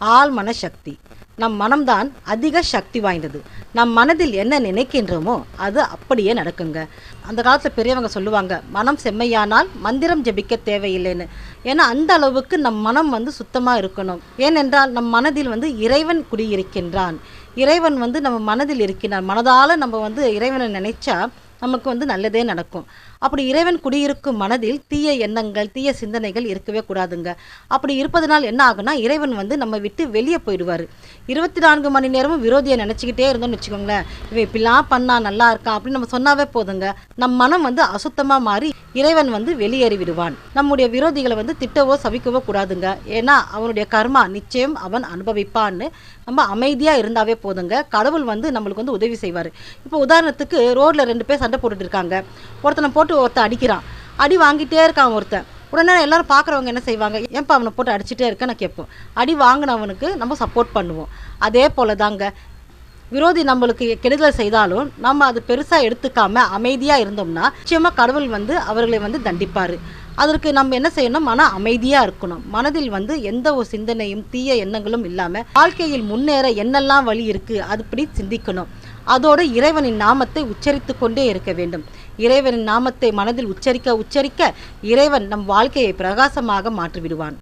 ஆழ்மன சக்தி நம் மனம்தான் அதிக சக்தி வாய்ந்தது. நம் மனதில் என்ன நினைக்கின்றோமோ அது அப்படியே நடக்குங்க. அந்த காலத்தில் பெரியவங்க சொல்லுவாங்க மனம் செம்மையானால் மந்திரம் ஜெபிக்க தேவையில்லைன்னு. ஏன்னா அந்த அளவுக்கு நம் மனம் வந்து சுத்தமாக இருக்கணும். ஏனென்றால் நம் மனதில் வந்து இறைவன் குடியிருக்கின்றான். இறைவன் வந்து நம்ம மனதில் இருக்கிறான் மனதால் நம்ம வந்து இறைவனை நினைச்சா நமக்கு வந்து நல்லதே நடக்கும். அப்படி இறைவன் குடியிருக்கும் மனதில் தீய எண்ணங்கள் தீய சிந்தனைகள் இருக்கவே கூடாதுங்க. அப்படி இருப்பதனால் என்ன ஆகுனா இறைவன் வந்து நம்ம விட்டு வெளியே போயிடுவார். இருபத்தி நான்கு மணி நேரமும் விரோதியை நினச்சிக்கிட்டே இருந்தோம்னு வச்சுக்கோங்களேன். இவன் இப்படிலாம் பண்ணா நல்லா இருக்கான் அப்படின்னு நம்ம சொன்னாவே போதுங்க. நம் மனம் வந்து அசுத்தமாக மாறி இறைவன் வந்து வெளியேறி விடுவான். நம்முடைய விரோதிகளை வந்து திட்டவோ சபிக்கவோ கூடாதுங்க. ஏன்னா அவனுடைய கர்மா நிச்சயம் அவன் அனுபவிப்பான்னு நம்ம அமைதியாக இருந்தாவே போதுங்க. கடவுள் வந்து நம்மளுக்கு வந்து உதவி செய்வார். இப்போ உதாரணத்துக்கு ரோட்டில் ரெண்டு பேர் சண்டை போட்டுட்டு இருக்காங்க ஒருத்தனை போட்டு ஒருத்தன் அடிக்கிறான். அடி வாங்கிட்டே இருக்கான் ஒருத்தன். உடனே எல்லாரும் பார்க்குறவங்க என்ன செய்வாங்க? ஏன்ப்பா அவனை போட்டு அடிச்சுட்டே இருக்க? நான் கேட்போம். அடி வாங்கினவனுக்கு நம்ம சப்போர்ட் பண்ணுவோம். அதே போல தாங்க விரோதி நம்மளுக்கு கெடுதலை செய்தாலும் நம்ம அது பெருசாக எடுத்துக்காம அமைதியாக இருந்தோம்னா நிச்சயமாக கடவுள் வந்து அவர்களை வந்து தண்டிப்பார். அதற்கு நம்ம என்ன செய்யணும்? மன அமைதியாக இருக்கணும். மனதில் வந்து எந்த ஒரு சிந்தனையும் தீய எண்ணங்களும் இல்லாமல் வாழ்க்கையில் முன்னேற என்னெல்லாம் வழி இருக்குது அதுபடி சிந்திக்கணும். அதோடு இறைவனின் நாமத்தை உச்சரித்து கொண்டே இருக்க வேண்டும். இறைவனின் நாமத்தை மனதில் உச்சரிக்க உச்சரிக்க இறைவன் நம் வாழ்க்கையை பிரகாசமாக மாற்றிவிடுவான்.